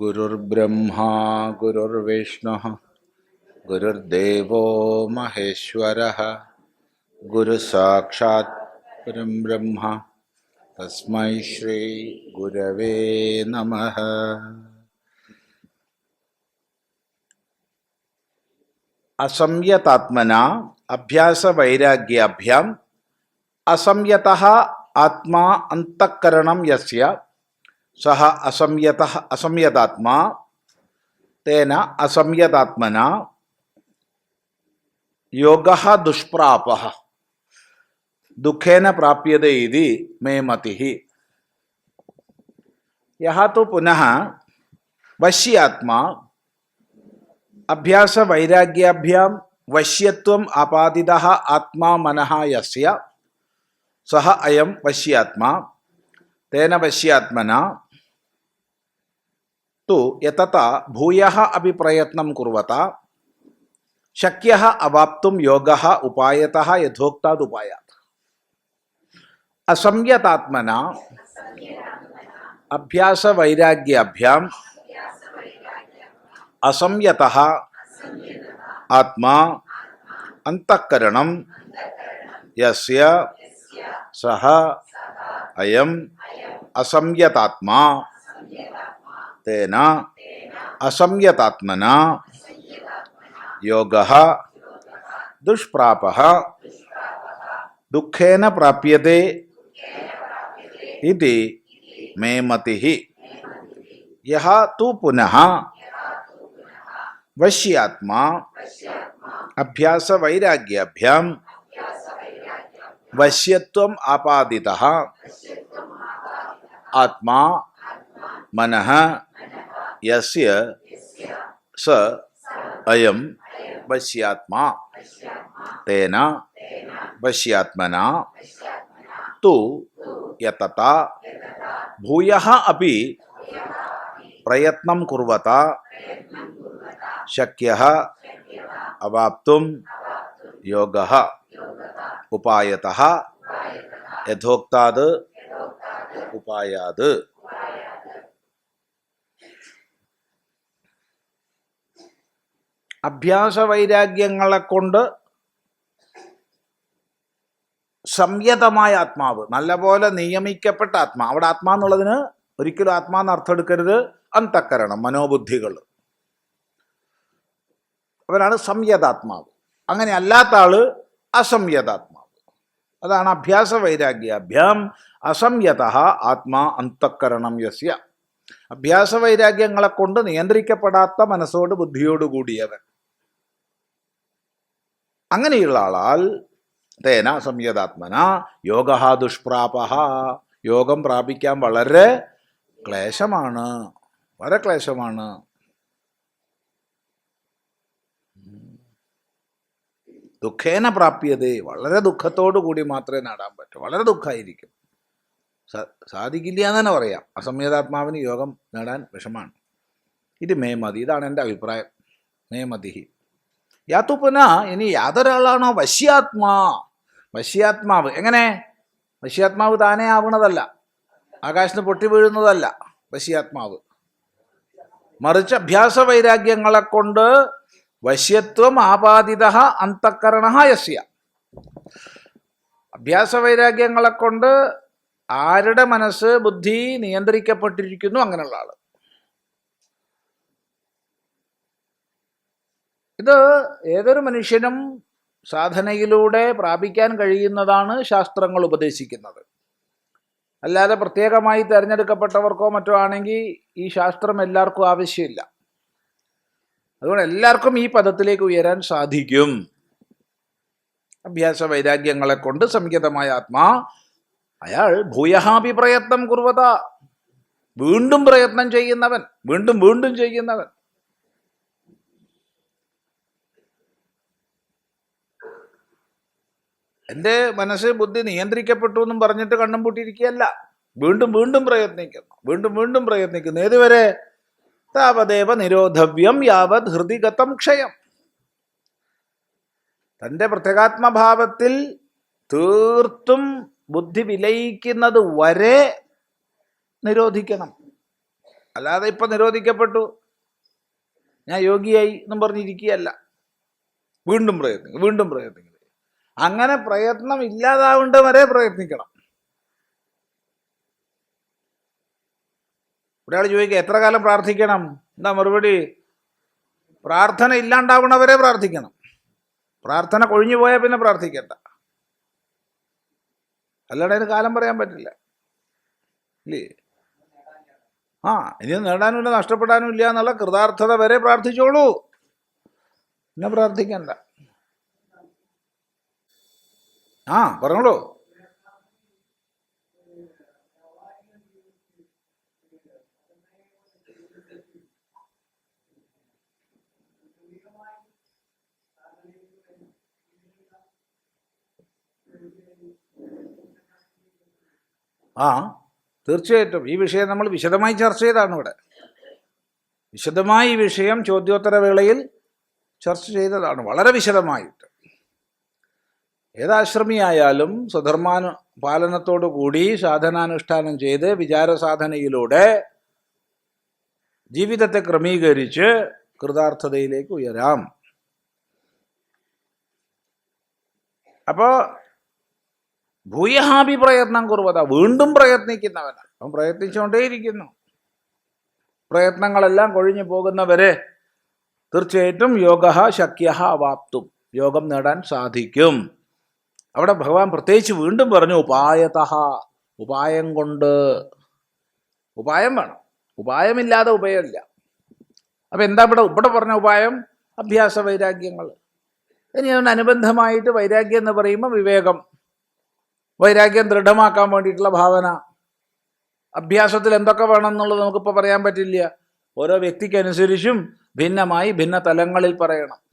गुरुर्ब्रह्मा, गुरुर्विष्णुः, गुरुर्देवो महेश्वरः, गुरुसाक्षात् परं ब्रह्म, तस्मै श्रीगुरवे नमः। असंयतात्मना, अभ्यासवैराग्याभ्याम्, असंयतः आत्मा अन्तःकरणं यस्य सः असंयतः असंयतात्मा, तेन असंयतात्मना, योगः दुष्प्रापः। दुःखेन प्राप्यते मे मतिः। यः तु पुनः वश्यात्मा, अभ्यासवैराग्याभ्यां वश्यत्वम् आपादितः आत्मा मनः यस्य, सः अयं वश्यात्मा, तेन वश्यात्मना तु यतता भूयः अपि प्रयत्नं कुर्वता, शक्यः अवाप्तुं योगः उपायतः यथोक्तादुपायात्। असंयतात्मना अभ्यासवैराग्याभ्याम् असंयतः आत्मा, अन्तःकरणं, यस्य सः अयम् असंयतात्मा। तेन असंयतात्मना योगः दुष्प्रापः दुःखेन प्राप्यते इति मे मति। यः तु पुनः वश्यात्मा अभ्यासवैराग्याभ्यां वश्यत्वम् आपादितः आत्मा मनः यस्य स अयम पश्यात्मा। तेन पश्यात्मना तो यतता। भूयः अपि प्रयत्नं कुर्वता। शक्यः अवाप्तुं योगः। उपायतः। यथोक्ताद। उपायाद। അഭ്യാസ വൈരാഗ്യങ്ങളെ കൊണ്ട് സംയതമായ ആത്മാവ് നല്ലപോലെ നിയമിക്കപ്പെട്ട ആത്മാ. അവിടെ ആത്മാ എന്നുള്ളതിന് ഒരിക്കലും ആത്മാന്ന് അർത്ഥം എടുക്കരുത് അന്തക്കരണം മനോബുദ്ധികൾ. അവനാണ് സംയതാത്മാവ്. അങ്ങനെ അല്ലാത്ത ആൾ അസംയതാത്മാവ്. അതാണ് അഭ്യാസ വൈരാഗ്യാഭ്യാം അസംയത ആത്മാ അന്തക്കരണം യസ്യ. അഭ്യാസ വൈരാഗ്യങ്ങളെ കൊണ്ട് നിയന്ത്രിക്കപ്പെടാത്ത മനസ്സോട് ബുദ്ധിയോട് കൂടിയവൻ. അങ്ങനെയുള്ള ആളാൽ തേന സംയതാത്മന യോഗ ദുഷ്പ്രാപ യോഗം പ്രാപിക്കാൻ വളരെ ക്ലേശമാണ്. വളരെ ക്ലേശമാണ്. ദുഃഖേന പ്രാപ്യതേ. വളരെ ദുഃഖത്തോടു കൂടി മാത്രമേ നേടാൻ പറ്റൂ. വളരെ ദുഃഖമായിരിക്കും സാധിക്കില്ല എന്ന് തന്നെ പറയാം. അസംയതാത്മാവിന് യോഗം നേടാൻ വിഷമാണ്. ഇത് മേമതി ഇതാണ് എന്റെ അഭിപ്രായം. മേ മതിഹി യാത്തു പുന ഇനി യാതൊരാളാണോ വശ്യാത്മാ? വശ്യാത്മാവ്. എങ്ങനെ? വശ്യാത്മാവ് താനേ ആവണതല്ല. ആകാശത്ത് പൊട്ടി വീഴുന്നതല്ല വശ്യാത്മാവ്. മറിച്ച് അഭ്യാസ വൈരാഗ്യങ്ങളെ കൊണ്ട് വശ്യത്വം ആപാദിത അന്തക്കരണ യസ്യ. അഭ്യാസ വൈരാഗ്യങ്ങളെ കൊണ്ട് ആരുടെ മനസ്സ് ബുദ്ധി നിയന്ത്രിക്കപ്പെട്ടിരിക്കുന്നു അങ്ങനെയുള്ള ആൾ. ഇത് ഏതൊരു മനുഷ്യനും സാധനയിലൂടെ പ്രാപിക്കാൻ കഴിയുന്നതാണ് ശാസ്ത്രങ്ങൾ ഉപദേശിക്കുന്നത്. അല്ലാതെ പ്രത്യേകമായി തിരഞ്ഞെടുക്കപ്പെട്ടവർക്കോ മറ്റോ ആണെങ്കിൽ ഈ ശാസ്ത്രം എല്ലാവർക്കും ആവശ്യമില്ല. അതുകൊണ്ട് എല്ലാവർക്കും ഈ പദത്തിലേക്ക് ഉയരാൻ സാധിക്കും. അഭ്യാസ വൈരാഗ്യങ്ങളെ കൊണ്ട് സംഗീതമായ ആത്മാ അയാൾ ഭൂയഹാപി പ്രയത്നം കുറുവത വീണ്ടും പ്രയത്നം ചെയ്യുന്നവൻ വീണ്ടും വീണ്ടും ചെയ്യുന്നവൻ. എന്റെ മനസ്സ് ബുദ്ധി നിയന്ത്രിക്കപ്പെട്ടു എന്നും പറഞ്ഞിട്ട് കണ്ണും പൂട്ടിയിരിക്കുകയല്ല. വീണ്ടും വീണ്ടും പ്രയത്നിക്കുന്നു. വീണ്ടും വീണ്ടും പ്രയത്നിക്കുന്നു. ഏതുവരെ? താപദേവ നിരോധവ്യം യാവത് ഹൃദിഗതം ക്ഷയം. തന്റെ പ്രത്യേകാത്മഭാവത്തിൽ തീർത്തും ബുദ്ധി വിലയിക്കുന്നത് വരെ നിരോധിക്കണം. അല്ലാതെ ഇപ്പൊ നിരോധിക്കപ്പെട്ടു. ഞാൻ യോഗിയായി എന്നും പറഞ്ഞിരിക്കുകയല്ല. വീണ്ടും പ്രയത്നിക്കും വീണ്ടും പ്രയത്നിക്കും അങ്ങനെ പ്രയത്നം ഇല്ലാതാവേണ്ട വരെ പ്രയത്നിക്കണം. ഒരാൾ ചോദിക്കുക എത്ര കാലം പ്രാർത്ഥിക്കണം? എന്താ മറുപടി? പ്രാർത്ഥന ഇല്ലാണ്ടാവണവരെ പ്രാർത്ഥിക്കണം. പ്രാർത്ഥന കൊഴിഞ്ഞു പോയാൽ പിന്നെ പ്രാർത്ഥിക്കണ്ട. അല്ലാണ്ട് അതിന് കാലം പറയാൻ പറ്റില്ല. ഇല്ലേ? ആ ഇനി നേടാനുമില്ല നഷ്ടപ്പെടാനും ഇല്ല എന്നുള്ള കൃതാർത്ഥത വരെ പ്രാർത്ഥിച്ചോളൂ. പിന്നെ പ്രാർത്ഥിക്കണ്ട. ആ. പറഞ്ഞോളൂ. ആ തീർച്ചയായിട്ടും. ഈ വിഷയം നമ്മൾ വിശദമായി ചർച്ച ചെയ്താണ് ഇവിടെ. വിശദമായി ഈ വിഷയം ചോദ്യോത്തരവേളയിൽ ചർച്ച ചെയ്തതാണ്. വളരെ വിശദമായിട്ട്. ഏതാശ്രമിയായാലും സ്വധർമാനു പാലനത്തോടു കൂടി സാധനാനുഷ്ഠാനം ചെയ്ത് വിചാരസാധനയിലൂടെ ജീവിതത്തെ ക്രമീകരിച്ച് കൃതാർത്ഥതയിലേക്ക് ഉയരാം. അപ്പോ ഭൂയഹാപി പ്രയത്നം കുറുവത. വീണ്ടും പ്രയത്നിക്കുന്നവനാണ് അവൻ പ്രയത്നിച്ചുകൊണ്ടേയിരിക്കുന്നു പ്രയത്നങ്ങളെല്ലാം കൊഴിഞ്ഞു പോകുന്നവരെ തീർച്ചയായിട്ടും യോഗ ശക്യ അവാപ്തും യോഗം നേടാൻ സാധിക്കും. അവിടെ ഭഗവാൻ പ്രത്യേകിച്ച് വീണ്ടും പറഞ്ഞു ഉപായത ഉപായം കൊണ്ട് ഉപായം വേണം. ഉപായമില്ലാതെ ഉപായമില്ല അപ്പൊ എന്താ ഇവിടെ ഇവിടെ പറഞ്ഞ ഉപായം? അഭ്യാസ വൈരാഗ്യങ്ങൾ. ഇനി അതിനനുബന്ധമായിട്ട് വൈരാഗ്യം എന്ന് പറയുമ്പോൾ വിവേകം. വൈരാഗ്യം ദൃഢമാക്കാൻ വേണ്ടിയിട്ടുള്ള ഭാവന. അഭ്യാസത്തിൽ എന്തൊക്കെ വേണം എന്നുള്ളത് നമുക്കിപ്പോൾ പറയാൻ പറ്റില്ല. ഓരോ വ്യക്തിക്കനുസരിച്ചും ഭിന്നമായി ഭിന്ന തലങ്ങളിൽ പറയണം.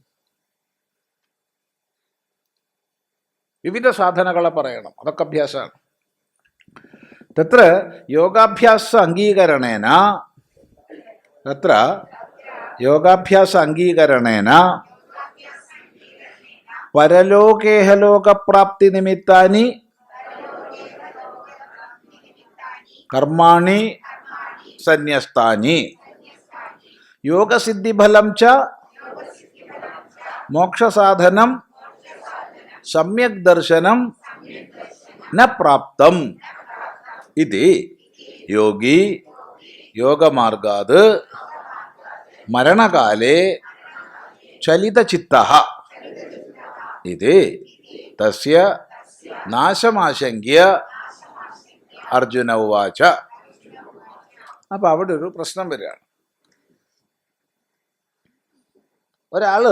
വിവിധ സാധനകളെ പറയണം. അതൊക്കെ അഭ്യാസമാണ്. തത്ര യോഗാഭ്യാസ അംഗീകരണേന തത്ര യോഗാഭ്യാസ അംഗീകരണേന പരലോകേഹലോകപ്രാപ്തി നിമിത്താനി കർമാണി സന്യസ്താനി. യോഗസിദ്ധിഫലം ച മോക്ഷസാധനം സമ്യക് ദർശനം ന പ്രാപ്തം. ഇത് യോഗി യോഗമാർഗാത് മരണകാലേ ചലിതചിത്ത. ഇത് തസ്യ നാശമാശങ്ക്യ അർജുന ഉവാച. അപ്പൊ അവിടെ ഒരു പ്രശ്നം വരികയാണ്. ഒരാൾ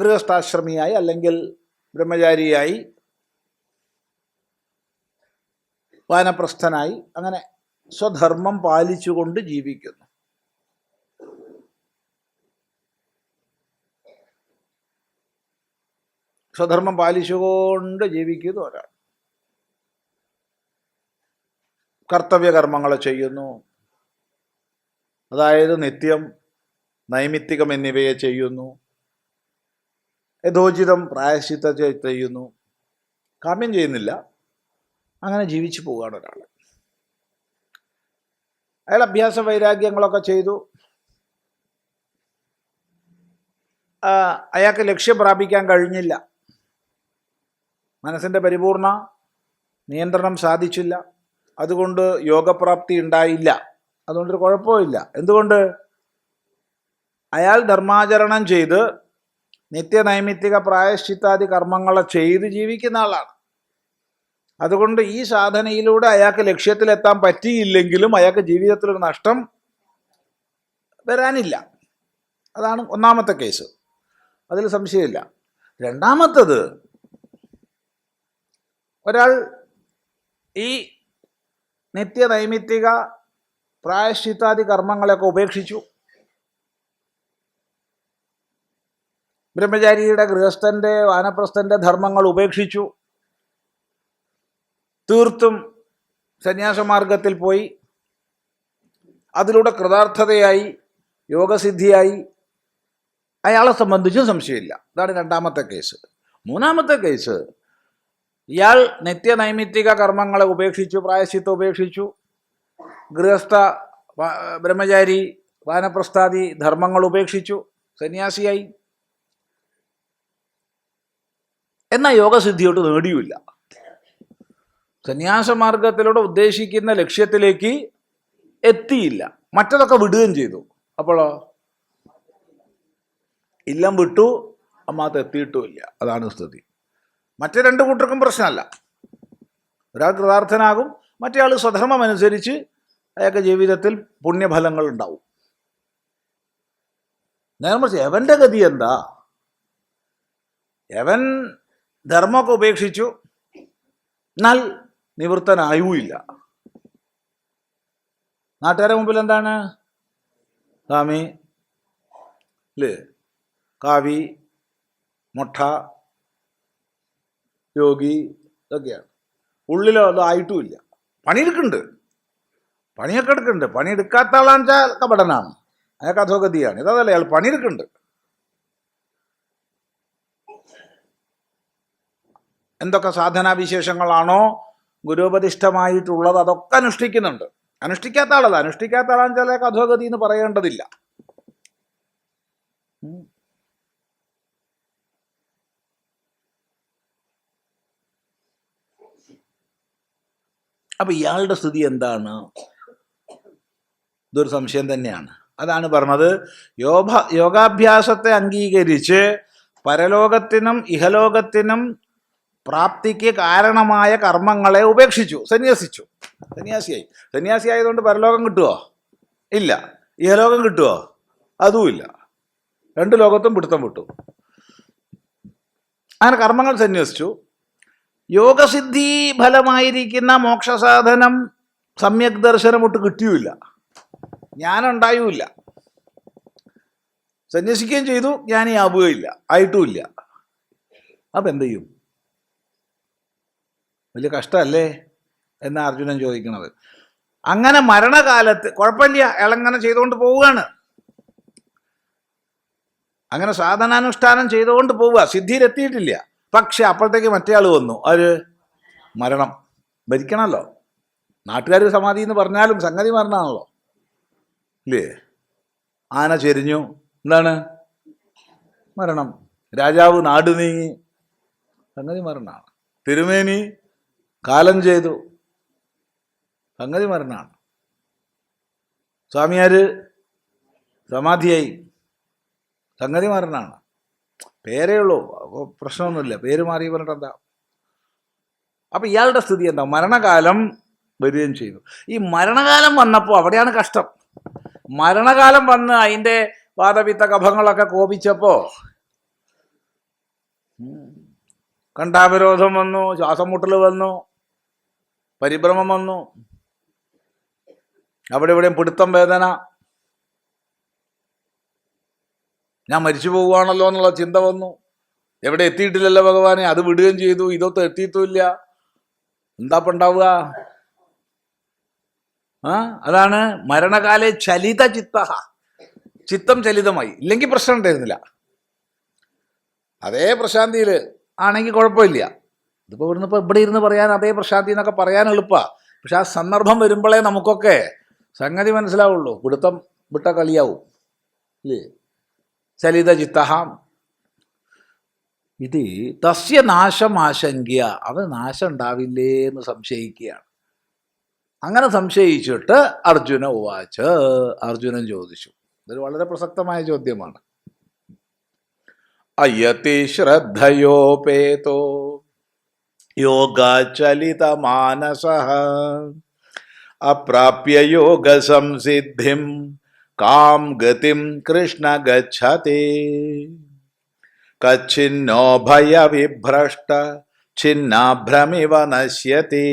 ഗൃഹസ്ഥാശ്രമിയായി അല്ലെങ്കിൽ ബ്രഹ്മചാരിയായി വാനപ്രസ്ഥനായി അങ്ങനെ സ്വധർമ്മം പാലിച്ചുകൊണ്ട് ജീവിക്കുന്നു. സ്വധർമ്മം പാലിച്ചുകൊണ്ട് ജീവിക്കുന്നു ഒരാൾ. കർത്തവ്യകർമ്മങ്ങൾ ചെയ്യുന്നു. അതായത് നിത്യം നൈമിത്തികം എന്നിവയെ ചെയ്യുന്നു. യഥോചിതം പ്രായശ്ചിത്ത ചെയ്യുന്നു. കാമ്യം ചെയ്യുന്നില്ല. അങ്ങനെ ജീവിച്ചു പോവുകയാണ് ഒരാൾ. അയാൾ അഭ്യാസ വൈരാഗ്യങ്ങളൊക്കെ ചെയ്തു. അയാൾക്ക് ലക്ഷ്യം പ്രാപിക്കാൻ കഴിഞ്ഞില്ല. മനസ്സിന്റെ പരിപൂർണ നിയന്ത്രണം സാധിച്ചില്ല. അതുകൊണ്ട് യോഗപ്രാപ്തി ഉണ്ടായില്ല. അതുകൊണ്ടൊരു കുഴപ്പമില്ല എന്തുകൊണ്ട്? അയാൾ ധർമാചരണം ചെയ്ത് നിത്യനൈമിത്തിക പ്രായശ്ചിത്താദി കർമ്മങ്ങളെ ചെയ്ത് ജീവിക്കുന്ന ആളാണ്. അതുകൊണ്ട് ഈ സാധനയിലൂടെ അയാൾക്ക് ലക്ഷ്യത്തിലെത്താൻ പറ്റിയില്ലെങ്കിലും അയാൾക്ക് ജീവിതത്തിലൊരു നഷ്ടം വരാനില്ല. അതാണ് ഒന്നാമത്തെ കേസ്. അതിൽ സംശയമില്ല. രണ്ടാമത്തത് ഒരാൾ ഈ നിത്യനൈമിത്തിക പ്രായശ്ചിത്താദി കർമ്മങ്ങളെയൊക്കെ ഉപേക്ഷിച്ചു. ബ്രഹ്മചാരിയുടെ ഗൃഹസ്ഥന്റെ വാനപ്രസ്ഥന്റെ ധർമ്മങ്ങൾ ഉപേക്ഷിച്ചു. തീർത്തും സന്യാസമാർഗത്തിൽ പോയി. അതിലൂടെ കൃതാർത്ഥതയായി യോഗസിദ്ധിയായി. അയാളെ സംബന്ധിച്ചും സംശയമില്ല. അതാണ് രണ്ടാമത്തെ കേസ്. മൂന്നാമത്തെ കേസ് ഇയാൾ നിത്യനൈമിത്തിക കർമ്മങ്ങളെ ഉപേക്ഷിച്ചു പ്രായശ്ചിത്തം ഉപേക്ഷിച്ചു. ഗൃഹസ്ഥ ബ്രഹ്മചാരി വാനപ്രസ്ഥാദി ധർമ്മങ്ങൾ ഉപേക്ഷിച്ചു. സന്യാസിയായി. എന്നാൽ യോഗസിദ്ധിയോട്ട് നേടിയുമില്ല. സന്യാസമാർഗത്തിലൂടെ ഉദ്ദേശിക്കുന്ന ലക്ഷ്യത്തിലേക്ക് എത്തിയില്ല. മറ്റതൊക്കെ വിടുകയും ചെയ്തു. അപ്പോഴോ ഇല്ലം വിട്ടു അമ്മാത്ത് എത്തിയിട്ടുമില്ല. അതാണ് സ്ഥിതി. മറ്റേ രണ്ട് കൂട്ടർക്കും പ്രശ്നമല്ല. ഒരാൾ കൃതാർത്ഥനാകും മറ്റേ ആൾ സ്വധർമ്മം അനുസരിച്ച് അയാൾക്ക് ജീവിതത്തിൽ പുണ്യഫലങ്ങൾ ഉണ്ടാവും. നേരെ മറിച്ച് എവന്റെ ഗതി എന്താ? എവൻ ധർമ്മമൊക്കെ ഉപേക്ഷിച്ചു. എന്നാൽ നിവൃത്തനായുമില്ല നാട്ടുകാരെ മുമ്പിൽ എന്താണ്? സ്വാമി അല്ലേ കാവി മുട്ട യോഗി ഇതൊക്കെയാണ്. ഉള്ളിലോ അത് ആയിട്ടുമില്ല. പണിയെടുക്കുന്നുണ്ട്. പണിയൊക്കെ എടുക്കുന്നുണ്ട്. പണിയെടുക്കാത്ത ആളാണെന്ന് വെച്ചാൽ കപടനാണ്. അയാൾക്ക് അധോഗതിയാണ്. ഇതല്ല അയാൾ പണിയെടുക്കുന്നുണ്ട്. എന്തൊക്കെ സാധനാവിശേഷങ്ങളാണോ ഗുരുപതിഷ്ഠമായിട്ടുള്ളത് അതൊക്കെ അനുഷ്ഠിക്കുന്നുണ്ട്. അനുഷ്ഠിക്കാത്ത ആളല്ല. അനുഷ്ഠിക്കാത്ത ആളാണ് ചില അധോഗതി എന്ന് പറയേണ്ടതില്ല. അപ്പൊ ഇയാളുടെ സ്ഥിതി എന്താണ്? ഇതൊരു സംശയം തന്നെയാണ്. അതാണ് പറഞ്ഞത്. യോഗ യോഗാഭ്യാസത്തെ അംഗീകരിച്ച് പരലോകത്തിനും ഇഹലോകത്തിനും പ്രാപ്തിക്ക് കാരണമായ കർമ്മങ്ങളെ ഉപേക്ഷിച്ചു സന്യാസിച്ചു. സന്യാസിയായി. സന്യാസി ആയതുകൊണ്ട് പരലോകം കിട്ടുമോ ഇല്ല. ഇഹലോകം കിട്ടുമോ അതുമില്ല രണ്ട് ലോകത്തും പിടുത്തം വിട്ടു. അങ്ങനെ കർമ്മങ്ങൾ സന്യസിച്ചു. യോഗസിദ്ധി ഫലമായിരിക്കുന്ന മോക്ഷസാധനം സമ്യക് ദർശനം ഒട്ട് കിട്ടിയുമില്ല. ഞാനുണ്ടായുമില്ല. സന്യസിക്കുകയും ചെയ്തു ജ്ഞാനിയാവുകയില്ല ആയിട്ടുമില്ല. അപ്പം എന്ത് ചെയ്യും വലിയ കഷ്ടമല്ലേ എന്ന് അർജുനൻ ചോദിക്കുന്നത് അങ്ങനെ മരണകാലത്ത് കുഴപ്പമില്ല ഇളങ്ങനെ ചെയ്തുകൊണ്ട് പോവുകയാണ്. അങ്ങനെ സാധനാനുഷ്ഠാനം ചെയ്തുകൊണ്ട് പോവുക സിദ്ധിയിലെത്തിയിട്ടില്ല. പക്ഷെ അപ്പോഴത്തേക്ക് മറ്റേ ആൾ വന്നു ആര്? മരണം. ഭരിക്കണമല്ലോ. നാട്ടുകാർ സമാധി എന്ന് പറഞ്ഞാലും സംഗതി മരണമാണല്ലോ. ഇല്ലേ? ആന ചെരിഞ്ഞു. എന്താണ്? മരണം. രാജാവ് നാട് നീങ്ങി. സംഗതി മരണമാണ്. തിരുമേനി കാലം ചെയ്തു. സംഗതി മരണമാണ്. സ്വാമിയാർ സമാധിയായി. സംഗതി മരണമാണ്. പേരേ ഉള്ളൂ. അപ്പോൾ പ്രശ്നമൊന്നുമില്ല. പേര് മാറി പറഞ്ഞിട്ട് എന്താ? അപ്പോൾ ഇയാളുടെ സ്ഥിതി എന്താ? മരണകാലം വരികയും ചെയ്തു. ഈ മരണകാലം വന്നപ്പോൾ അവിടെയാണ് കഷ്ടം. മരണകാലം വന്ന് അതിന്റെ വാദപിത്ത കഭങ്ങളൊക്കെ കോപിച്ചപ്പോൾ കണ്ടാപരോധം വന്നു. ശ്വാസം മുട്ടൽ വന്നു. പരിഭ്രമം വന്നു. അവിടെ ഇവിടെയും പിടുത്തം വേദന. ഞാൻ മരിച്ചു പോവുകയാണല്ലോ എന്നുള്ള ചിന്ത വന്നു. എവിടെ എത്തിയിട്ടില്ലല്ലോ ഭഗവാനെ? അത് വിടുകയും ചെയ്തു. ഇതൊത്തും എത്തിയിട്ടുമില്ല. എന്താ ഉണ്ടാവുക ആ അതാണ് മരണകാലെ ചലിത ചിത്ത ചിത്തം ചലിതമായി. ഇല്ലെങ്കിൽ പ്രശ്നം ഉണ്ടായിരുന്നില്ല. അതേ പ്രശാന്തിയിൽ ആണെങ്കിൽ കുഴപ്പമില്ല. ഇതിപ്പോൾ ഇവിടുന്ന് ഇപ്പോൾ ഇവിടെ ഇരുന്ന് പറയാൻ അതേ പ്രശാന്തി എന്നൊക്കെ പറയാൻ എളുപ്പമാണ് പക്ഷെ ആ സന്ദർഭം വരുമ്പോഴേ നമുക്കൊക്കെ സംഗതി മനസ്സിലാവുള്ളൂ. പിടുത്തം വിട്ട കളിയാവും. ഇല്ലേ? ചലിത ചിത്തഹാം. ഇത് തസ്യ നാശം അവ നാശം ഉണ്ടാവില്ലേ എന്ന് സംശയിക്കുകയാണ്. അങ്ങനെ സംശയിച്ചിട്ട് അർജുന ഉവാച്ച് അർജുനൻ ചോദിച്ചു. ഇതൊരു വളരെ പ്രസക്തമായ ചോദ്യമാണ്. അയ്യത്തി ശ്രദ്ധയോപേതോ. योग चलित मानस अप्राप्य योग योगसंसिद्धिं काम गति कृष्ण गच्छते। कच्छिन्नो भय विभ्रष्ट छिन्ना छिन्नाभ्रमिव नश्यति।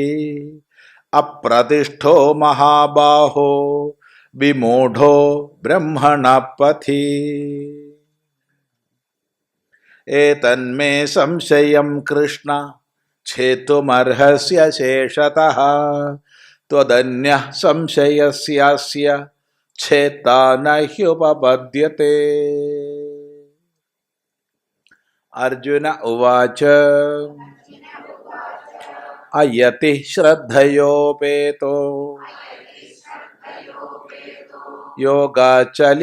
अप्रतिष्ठो महाबाहो, विमूढ़ो ब्रह्मण पथि एतन्मे संशय कृष्ण। छेतुमर्हस्य शेषतः त्वदन्यः संशयस्यास्य छेता न ह्युपपद्यते। अर्जुन उवाच। अयति श्रद्धयोपेतो। योगाचलितमानसः।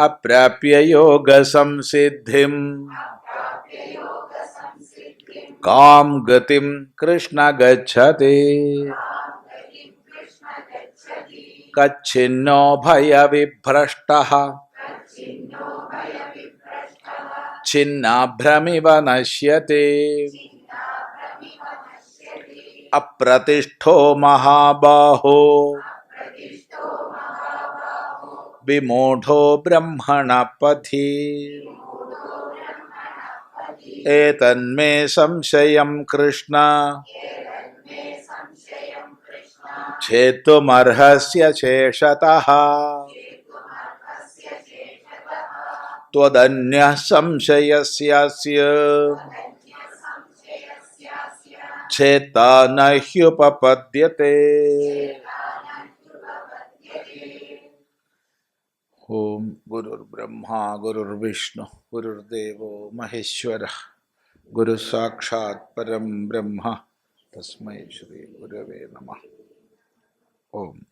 अप्राप्य योग संसिद्धिम काम गतिम कृष्ण गच्छते। कच्छिन्नो भय विभ्रष्ट छिन्ना छिन्नाभ्रमिव नश्यते। अप्रतिष्ठो महाबाहो। विमूढो ब्रह्मणपथि। एतन्मे संशयं कृष्ण। छेत्तुमर्हस्य शेषतः। त्वदन्यः संशयस्यास्य। छेत्ता न ह्युपपद्यते। ഓം ഗുരുർ ബ്രഹ്മ ഗുരുർ വിഷ്ണു ഗുരുർദേവോ മഹേശ്വര ഗുരു സാക്ഷാത് പരം ബ്രഹ്മ. തസ്മൈ ശ്രീ ഗുരവേ നമ. ഓം.